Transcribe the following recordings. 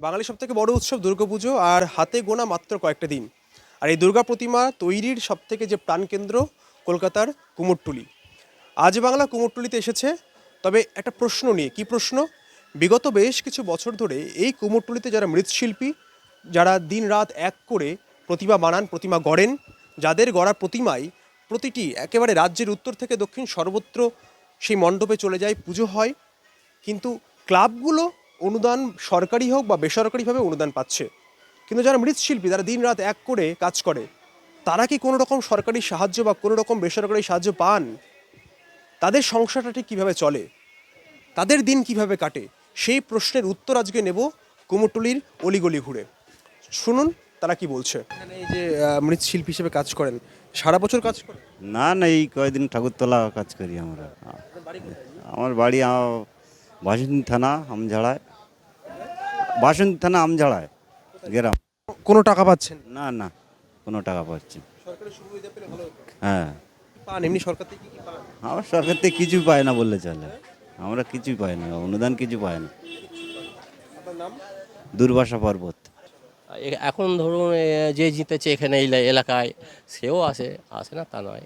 বাঙালি সব থেকে বড় উৎসব দুর্গাপুজো আর হাতে গোনা মাত্র কয়েকটা দিন। আর এই দুর্গা প্রতিমা তৈরির সব থেকে যে প্রাণকেন্দ্র কলকাতার কুমোরটুলি। আজ বাংলা কুমোরটুলিতে এসেছে, তবে একটা প্রশ্ন নিয়ে, কি প্রশ্ন? বিগত বেশ কিছু বছর ধরে এই কুমোরটুলিতে যারা মৃৎশিল্পী, যারা দিন রাত এক করে প্রতিমা বানান, প্রতিমা গড়েন, যাদের গড়া প্রতিমাই প্রতিটি একেবারে রাজ্যের উত্তর থেকে দক্ষিণ সর্বত্র সেই মণ্ডপে চলে যায়, পুজো হয়। কিন্তু ক্লাবগুলো অনুদান সরকারি হোক বা বেসরকারিভাবে অনুদান পাচ্ছে। কিন্তু যারা মৃৎশিল্পী যারা দিন রাত এক করে কাজ করে তারা কি কোনো রকম সরকারি সাহায্য বা কোনো রকম বেসরকারি সাহায্য পান? তাদের সংসারটা ঠিক কীভাবে চলে? তাদের দিন কীভাবে কাটে? সেই প্রশ্নের উত্তর আজকে নেব কুমোরটুলির অলিগলি ঘুরে। শুনুন তারা কি বলছে। এই যে মৃৎশিল্পী হিসেবে কাজ করেন সারা বছর কাজ করেন? না না এই কয়েকদিন ঠাকুরতলা কাজ করি আমরা। আমার বাড়ি বাসন্তী থানা আমঝাড়ায়। বাসন্তী থানা আমঝাড়ায় গ্রাম। কোনো টাকা পাচ্ছেন? না না কোনো টাকা পাচ্ছি সুবিধা পেলে ভালো হতো। হ্যাঁ। পান এমনি সরকার থেকে কি পান? আমার সরকার থেকে কিছু পায় না বললে চলে। আমরা কিছুই পাই না অনুদান কিছু পাই না। আপনার দুর্বাসা পর্বত এখন ধরুন যে জিতেছে এখানে এই এলাকায় সেও আসে আসে না তা নয়।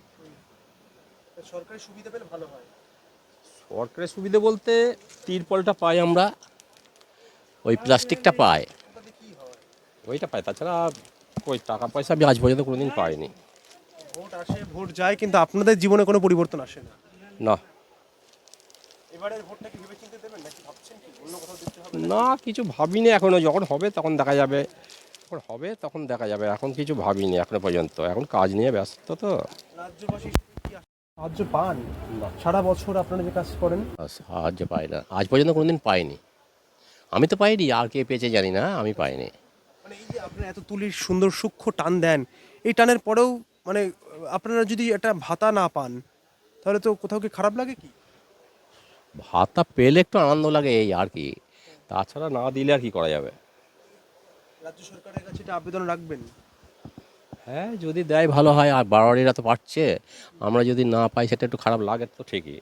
সরকারি সুবিধা পেলে ভালো হয়। সরকারের সুবিধে বলতে তিরপলটা পাই আমরা। ওই প্লাস্টিকটা পায়। ওইটা পায় তাছাড়া ওই টাকা পয়সা আমি আজ পর্যন্ত কোনোদিন পাইনি। ভোট আসে ভোট যায় কিন্তু আপনাদের জীবনে কোনো পরিবর্তন আসে না। না। এবারের ভোটটা কি ভেবে দেবেন নাকি ভাবছেন কি অন্য কোথাও দিতে হবে? না কিছু ভাবিনি এখনও যখন হবে তখন দেখা যাবে। যখন হবে তখন দেখা যাবে এখন কিছু ভাবিনি এখনও পর্যন্ত। এখন কাজ নিয়ে ব্যস্ত তো। রাজ্যবাসী সাহায্য পান? সারা বছর আপনারা যে কাজ করেন? সাহায্য পাই না। আজ পর্যন্ত কোনোদিন পাইনি। আমি তো পাইনি আর কে পেয়েছে জানি না আমি পাইনি। মানে এই যে আপনারা এত তুলির সুন্দর সূক্ষ্ম টান দেন এই টানের পরেও মানে আপনারা যদি একটা ভাতা না পান তাহলে তো কোথাও কি খারাপ লাগে কি? ভাতা পেলে একটু আনন্দ লাগে এই আর কি তাছাড়া না দিলে আর কি করা যাবে? রাজ্য সরকারের কাছে এটা আবেদন রাখবেন? হ্যাঁ যদি দেয় ভালো হয় আর বারোয়ারিরা তো পাচ্ছে আমরা যদি না পাই সেটা একটু খারাপ লাগে তো ঠিকই।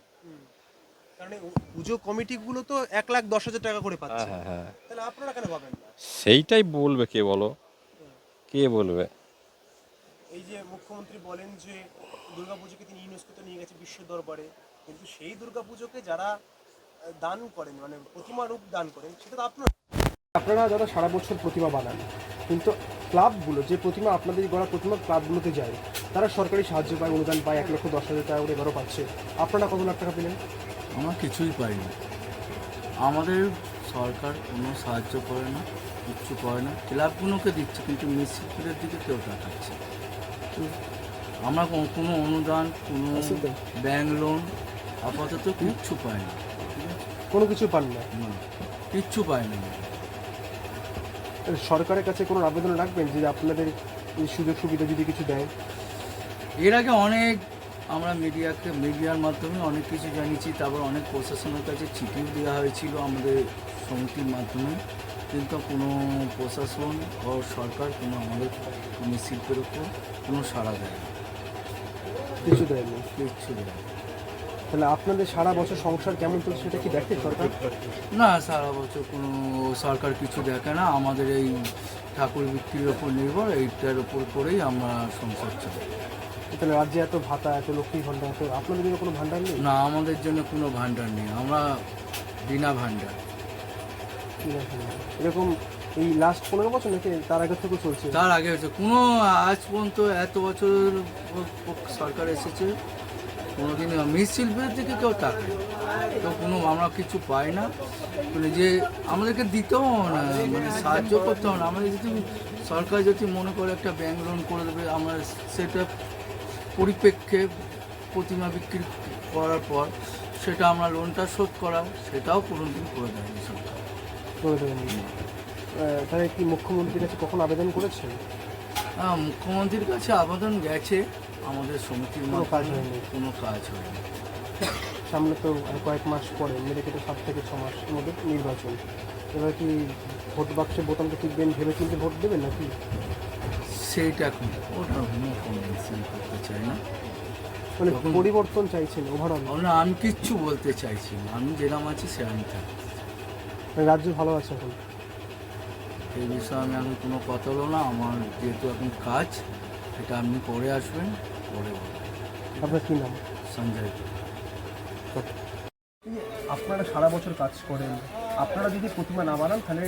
কারণ পুজো কমিটিগুলো তো এক লাখ দশ হাজার টাকা করে পাচ্ছে। হ্যাঁ হ্যাঁ। তাহলে আপনারা কেন পাবেন না? সেইটাই বলবে কে বলো? কে বলবে? এই যে মুখ্যমন্ত্রী বলেন যে দুর্গাপুজোকে তিনি ইউনেস্কোতে নিয়ে গেছে বিশ্ব দরবারে কিন্তু সেই দুর্গাপুজোকে যারা দান করেন মানে প্রতিমা রূপ দান করেন সেটা তো আপনারা আপনারা যারা সারা বছর প্রতিমা বানান কিন্তু ক্লাবগুলো যে প্রতিমা আপনাদের গড়া প্রতিমা ক্লাবগুলোতে যায় তারা সরকারি সাহায্য পায় অনুদান পায় এক লক্ষ দশ হাজার টাকা করে এবারও পাচ্ছে। আপনারা কত লাখ টাকা পেলেন? আমরা কিছুই পাইনি। আমাদের সরকার কোনো সাহায্য করে না কিচ্ছু করে না। ক্লাবগুলোকে দিচ্ছে কিন্তু মিস্ত্রিদের দিকে কেউ তাকাচ্ছে তো আমরা কোনো- অনুদান কোনো ব্যাংক লোন আপাতত কিচ্ছু পাই না কোনো কিছু পান না। না, কিচ্ছু পাই না সরকারের কাছে কোনো আবেদন রাখবেন যে আপনাদের এই সুযোগ সুবিধা যদি কিছু দেয়? এর আগে অনেক আমরা মিডিয়াকে মিডিয়ার মাধ্যমে অনেক কিছু জানিয়েছি তারপর অনেক প্রশাসনের কাছে চিঠিও দেওয়া হয়েছিল আমাদের সমিতির মাধ্যমে। কিন্তু কোনো প্রশাসন ও সরকার কোনো আমাদের কোনো শিল্পের উপর কোনো সাড়া দেয় না। কিছু কিচ্ছু দেয় না। তাহলে আপনাদের সারা বছর সংসার কেমন চলছে সেটা কি দেখে সরকার? না সারা বছর কোনো সরকার কিছু দেখে না। আমাদের এই ঠাকুর বিক্রির ওপর নির্ভর এইটার ওপর করেই আমরা সংসার চালাই। তাহলে রাজ্যে এত ভাতা এত লক্ষ্মী ভান্ডার এত আপনাদের জন্য কোনো ভান্ডার নেই? না আমাদের জন্য কোনো ভাণ্ডার নেই। আমরা বিনা ভাণ্ডার। এরকম এই লাস্ট পনেরো বছর নাকি তার আগে থেকে চলছে? তার আগে হচ্ছে কোনো আজ পর্যন্ত এত বছর সরকার এসেছে কোনোদিন মৃৎশিল্পের দিকে কেউ তাকায় তো কোনো আমরা কিছু পাই না। মানে যে আমাদেরকে দিতেও না মানে সাহায্য করতে হবে না। আমাদের যদি সরকার যদি মনে করে একটা ব্যাংক লোন করে দেবে আমরা সেটা পরিপ্রেক্ষে প্রতিমা বিক্রি করার পর সেটা আমরা লোনটা শোধ করা সেটাও কোনোদিন করে দেয়নি সরকার করে তাহলে কি মুখ্যমন্ত্রীর কাছে কখন আবেদন করেছেন? হ্যাঁ মুখ্যমন্ত্রীর কাছে আবেদন গেছে আমাদের সমিতির কোনো কাজ হয়নি। কোনো কাজ হয়নি। সামনে তো কয়েক মাস পরে মেরে কেটে সাত থেকে ছ মাস মধ্যে নির্বাচন। এবার কি ভোট বাক্সে বোতামটা টিকবেন ভেবে চিন্তে ভোট দেবেন নাকি? সেইটা এখন ওটা কোনো কনভেনশন করতে চাই না। মানে পরিবর্তন চাইছেন ওভারঅল না আমি কিচ্ছু বলতে চাইছি না। আমি যেরকম আছি সেরকম থাকি রাজ্য ভালো আছে এখন? সেই বিষয়ে আমি এখন কোনো কথা হলো না। আমার যেহেতু এখন কাজ এটা আপনি পরে আসবেন পরে আপনার কি নাম? সঞ্জয় আপনারা সারা বছর কাজ করেন। আপনারা যদি প্রতিমা না বানান তাহলে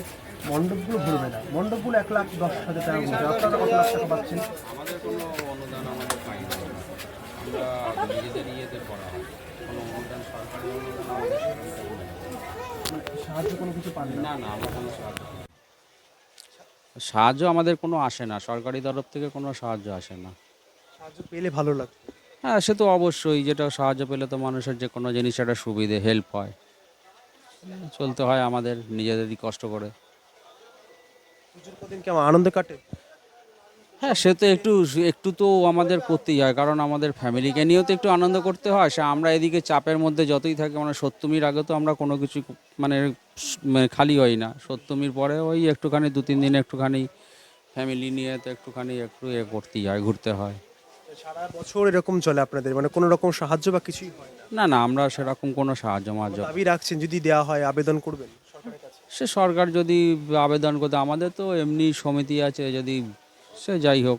মণ্ডপগুলো ভরবে না। মণ্ডপগুলো এক লাখ দশ হাজার টাকা বলছে আপনারা কত লাখ টাকা পাচ্ছেন? আমাদের কোনো অনুদান আমাদের পাই না আমরা নিজেদের ইয়েদের করা হয়। কোনো অনুদান সরকারি অনুদান আমাদের সেরকম কোনো নেই। সাহায্য কোনো কিছু পান না? না না আমরা কোনো সাহায্য না। সাহায্য আমাদের কোনো আসে না। সরকারি তরফ থেকে কোনো সাহায্য আসে না। সাহায্য পেলে ভালো লাগবে হ্যাঁ সে তো অবশ্যই। যেটা সাহায্য পেলে তো মানুষের যে কোনো জিনিস একটা সুবিধে হেল্প হয়। চলতে হয় আমাদের নিজেদেরই কষ্ট করে। পুজোর কদিন কেমন আনন্দে কাটে? হ্যাঁ সে তো একটু একটু তো আমাদের করতেই হয় কারণ আমাদের ফ্যামিলিকে নিয়েও তো একটু আনন্দ করতে হয়। সে আমরা এদিকে চাপের মধ্যে যতই থাকি মানে সপ্তমীর আগে তো আমরা কোনো কিছু মানে মানে খালি হই না। সপ্তমীর পরে ওই একটুখানি দু তিন দিন একটুখানি ফ্যামিলি নিয়ে তো একটুখানি একটু এ করতেই হয় ঘুরতে হয়। সারা বছর এরকম চলে আপনাদের? মানে কোনো রকম সাহায্য বা কিছুই হয় না? না না আমরা সেরকম কোনো সাহায্য মাহায্য দাবি রাখছেন যদি দেওয়া হয় আবেদন করবেন সরকারের কাছে? সে সরকার যদি আবেদন করতে আমাদের তো এমনি সমিতি আছে যদি সে যাই হোক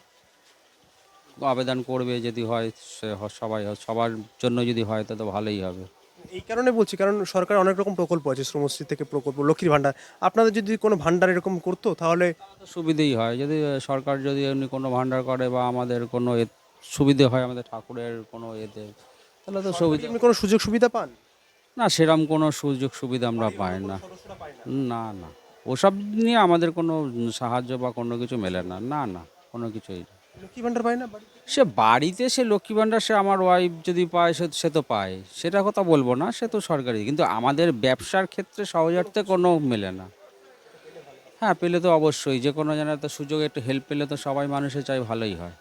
আবেদন করবে যদি হয় সে হ- সবাই সবার জন্য যদি হয় তো তো ভালোই হবে। এই কারণে বলছি কারণ সরকার অনেক রকম প্রকল্প আছে শ্রমশ্রী থেকে প্রকল্প লক্ষ্মীর ভাণ্ডার। আপনাদের যদি কোনো ভাণ্ডার এরকম করতো তাহলে সুবিধেই হয়। যদি সরকার যদি এমনি কোনো ভাণ্ডার করে বা আমাদের কোনো এ সুবিধে হয় আমাদের ঠাকুরের কোনো এতে। তাহলে তো সুবিধা আপনি কোনো সুযোগ সুবিধা পান? না সেরকম কোনো সুযোগ সুবিধা আমরা পাই না। না। না ওসব নিয়ে আমাদের কোনো সাহায্য বা কোনো কিছু মেলে না। না না কোনো কিছুই না। লক্ষ্মী ভাণ্ডার পায় না সে বাড়িতে সে লক্ষ্মী ভাণ্ডার সে আমার ওয়াইফ যদি পায় সে সে তো পায়। সেটা কথা বলব না সে তো সরকারি। কিন্তু আমাদের ব্যবসার ক্ষেত্রে সহজার্থে কোনো মেলে না। হ্যাঁ পেলে তো অবশ্যই। যে কোনো জায়গায় তো সুযোগ একটু হেল্প পেলে তো সবাই মানুষের চাই ভালোই হয়।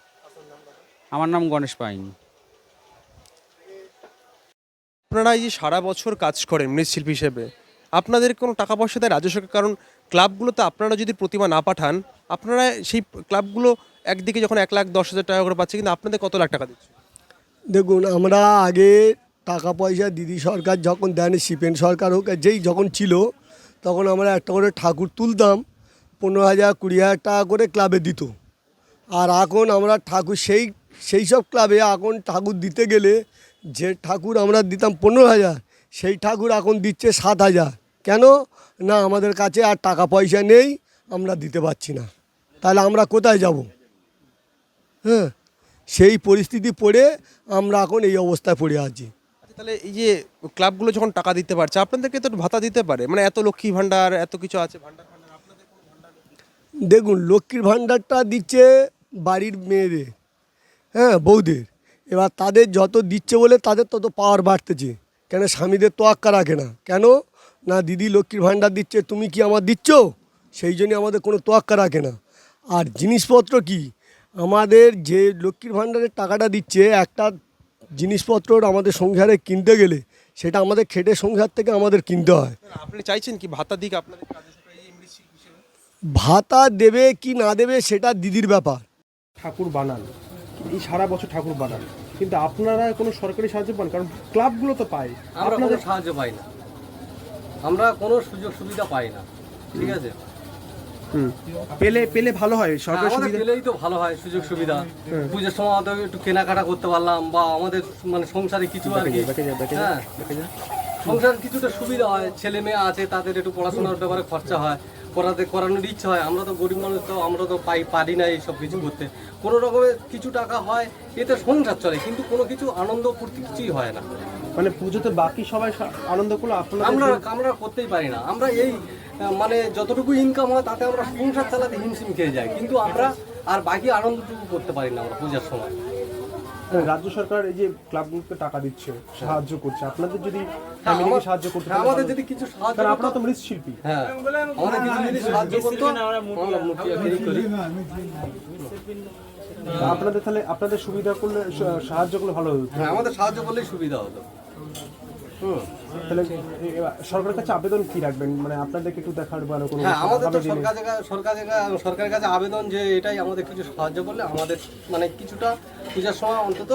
আমার নাম গণেশ পাইন। আপনারা এই যে সারা বছর কাজ করেন মৃৎশিল্পী হিসেবে আপনাদের কোনো টাকা পয়সা দেয় রাজ্য সরকার কারণ ক্লাবগুলোতে আপনারা যদি প্রতিমা না পাঠান আপনারা সেই ক্লাবগুলো একদিকে যখন এক লাখ দশ হাজার টাকা করে পাচ্ছে কিন্তু আপনাদের কত লাখ টাকা দিচ্ছে? দেখুন আমরা আগে টাকা পয়সা দিদি সরকার যখন দেন সিপেন সরকার হোক যেই যখন ছিল তখন আমরা একটা করে ঠাকুর তুলতাম পনেরো হাজার কুড়ি হাজার টাকা করে ক্লাবে দিত। আর এখন আমরা ঠাকুর সেই সেই সব ক্লাবে এখন ঠাকুর দিতে গেলে যে ঠাকুর আমরা দিতাম পনেরো হাজার সেই ঠাকুর এখন দিচ্ছে সাত হাজার। কেন? না আমাদের কাছে আর টাকা পয়সা নেই আমরা দিতে পারছি না। তাহলে আমরা কোথায় যাব? হ্যাঁ সেই পরিস্থিতি পড়ে আমরা এখন এই অবস্থায় পড়ে আছি। আচ্ছা, তাহলে এই যে ক্লাবগুলো যখন টাকা দিতে পারছে আপনাদেরকে তো ভাতা দিতে পারে। মানে এত লক্ষ্মী ভাণ্ডার এত কিছু আছে ভাণ্ডার দেখুন লক্ষ্মীর ভাণ্ডারটা দিচ্ছে বাড়ির মেয়েদের। হ্যাঁ বৌদের এবার তাদের যত দিচ্ছে বলে তাদের তত পাওয়ার বাড়তেছে। কেন স্বামীদের তোয়াক্কা রাখে না। কেন? না দিদি লক্ষ্মীর ভাণ্ডার দিচ্ছে তুমি কি আমার দিচ্ছ? সেই জন্য আমাদের কোনো তোয়াক্কা রাখে না। আর জিনিসপত্র কি? আমাদের যে লক্ষ্মীর ভাণ্ডারের টাকাটা দিচ্ছে একটা জিনিসপত্র আমাদের সংসারে কিনতে গেলে সেটা আমাদের খেটে সংসার থেকে আমাদের কিনতে হয়। আপনি চাইছেন কি ভাতা দিক আপনাদের? ভাতা দেবে কি না দেবে সেটা দিদির ব্যাপার। ঠাকুর বানান। এই সারা বছর ঠাকুর বানান। কিন্তু আপনারা কোনো সরকারি সাহায্য পান? কারণ ক্লাবগুলো তো পায়। আমরা কোনো সাহায্য পাই না। আমরা কোনো সুযোগ সুবিধা পাই না। ঠিক আছে? পেলে পেলে ভালো হয় সরকারি সুবিধা পেলেই তো ভালো হয় সুযোগ সুবিধা। পুজোর সময় হয়তো একটু কেনাকাটা করতে পারলাম বা আমাদের মানে সংসারে কিছু আর কি। হ্যাঁ। সংসার কিছুটা সুবিধা হয়। ছেলে মেয়ে আছে তাদের একটু পড়াশোনার ব্যাপারে খরচা হয়। করাতে করানোর ইচ্ছা হয়। আমরা তো গরিব মানুষ তো আমরা তো পাই পারি না এইসব কিছু করতে। কোনো রকমের কিছু টাকা হয় এতে সংসার চলে কিন্তু কোনো কিছু আনন্দ ফুর্তি কিছুই হয় না। মানে পুজোতে বাকি সবাই আনন্দ করল আপনারা আমরা আমরা করতেই পারি না। আমরা এই মানে যতটুকু ইনকাম হয় তাতে আমরা সংসার চালাতে হিমশিম খেয়ে যাই। কিন্তু আমরা আর বাকি আনন্দটুকু করতে পারি না আমরা পূজার সময়। রাজ্য সরকার এই যে ক্লাবগুলোকে টাকা দিচ্ছে সাহায্য করছে আপনাদের যদি হ্যাঁ, ফ্যামিলিকে সাহায্য করতে হ্যাঁ, পারে আমাদের যদি কিছু সাহায্য কারণ আপনারা তো মৃৎশিল্পী হ্যাঁ আমাদের কিছু যদি সাহায্য করতো আমরা মুখি করি। আপনাদের তাহলে আপনাদের সুবিধা করলে সাহায্য করলে ভালো হতো। হ্যাঁ আমাদের সাহায্য করলেই সুবিধা হতো। হুম। তাহলে সরকারের কাছে আবেদন কি রাখবেন? মানে আপনাদেরকে একটু দেখার বা কোনো হ্যাঁ আমাদের তো সরকার সরকারের কাছে আবেদন যে এটাই আমাদের কিছু সাহায্য করলে আমাদের মানে কিছুটা পূজার সময় অন্তত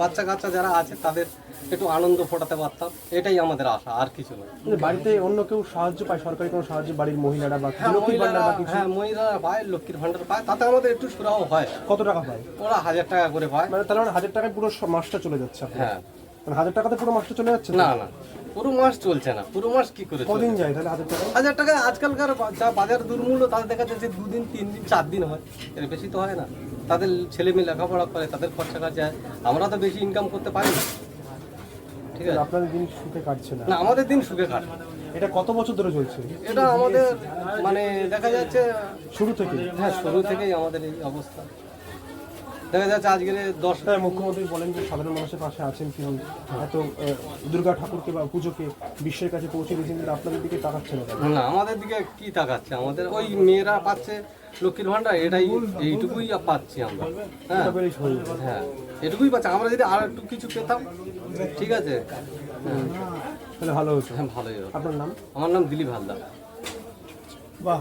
বাচ্চা কাচ্চা যারা আছে তাদের একটু আনন্দ ফোটাতে পারতাম। এটাই আমাদের আশা আর কিছু নয় মানে বাড়িতে অন্য কেউ সাহায্য পায়? সরকারি কোনো সাহায্য? বাড়ির মহিলারা বা হ্যাঁ মহিলারা হ্যাঁ মহিলারা পায় লক্ষ্মীর ভান্ডার পায় তাতে আমাদের একটু সুরাও হয়। কত টাকা পায়? ওরা হাজার টাকা করে পায়। মানে তাহলে হাজার টাকায় পুরো মাসটা চলে যাচ্ছে হ্যাঁ। মানে হাজার টাকাতে পুরো মাসটা চলে যাচ্ছে না না। পুরো মাস চলছে না। পুরো মাস কি করে? কদিন যায় তাহলে হাজার টাকা? হাজার টাকা আজকালকার যা বাজার দুর্মূল্য তাদের দেখা যাচ্ছে দুদিন তিন দিন চার দিন হয়। এর বেশি তো হয় না। তাদের ছেলে মেয়ে লেখাপড়া করে তাদের খরচা কাজ যায় আমরা তো বেশি ইনকাম করতে পারি না। ঠিক আছে? আপনাদের দিন সুখে কাটছে না? না আমাদের দিন সুখে কাটে। এটা কত বছর ধরে চলছে? এটা আমাদের মানে দেখা যাচ্ছে শুরু থেকে হ্যাঁ শুরু থেকেই আমাদের এই অবস্থা। দেখা যাচ্ছে আজকের দশ হ্যাঁ মুখ্যমন্ত্রী বলেন যে সাধারণ মানুষের পাশে আছেন তিনি এত দুর্গা ঠাকুরকে বা পুজোকে বিশ্বের কাছে পৌঁছে দিয়েছেন কিন্তু আপনাদের দিকে তাকাচ্ছে না না আমাদের দিকে কি তাকাচ্ছে? আমাদের ওই মেয়েরা পাচ্ছে লক্ষ্মীর ভান্ডার এটাই এইটুকুই পাচ্ছি আমরা। হ্যাঁ। এটা বেশ হয়ে যাবে। হ্যাঁ এটুকুই পাচ্ছি। আমরা যদি আর একটু কিছু পেতাম ঠিক আছে? হ্যাঁ। তাহলে ভালো হতো। হ্যাঁ ভালোই হতো। আপনার নাম? আমার নাম দিলীপ হালদার। বাহ।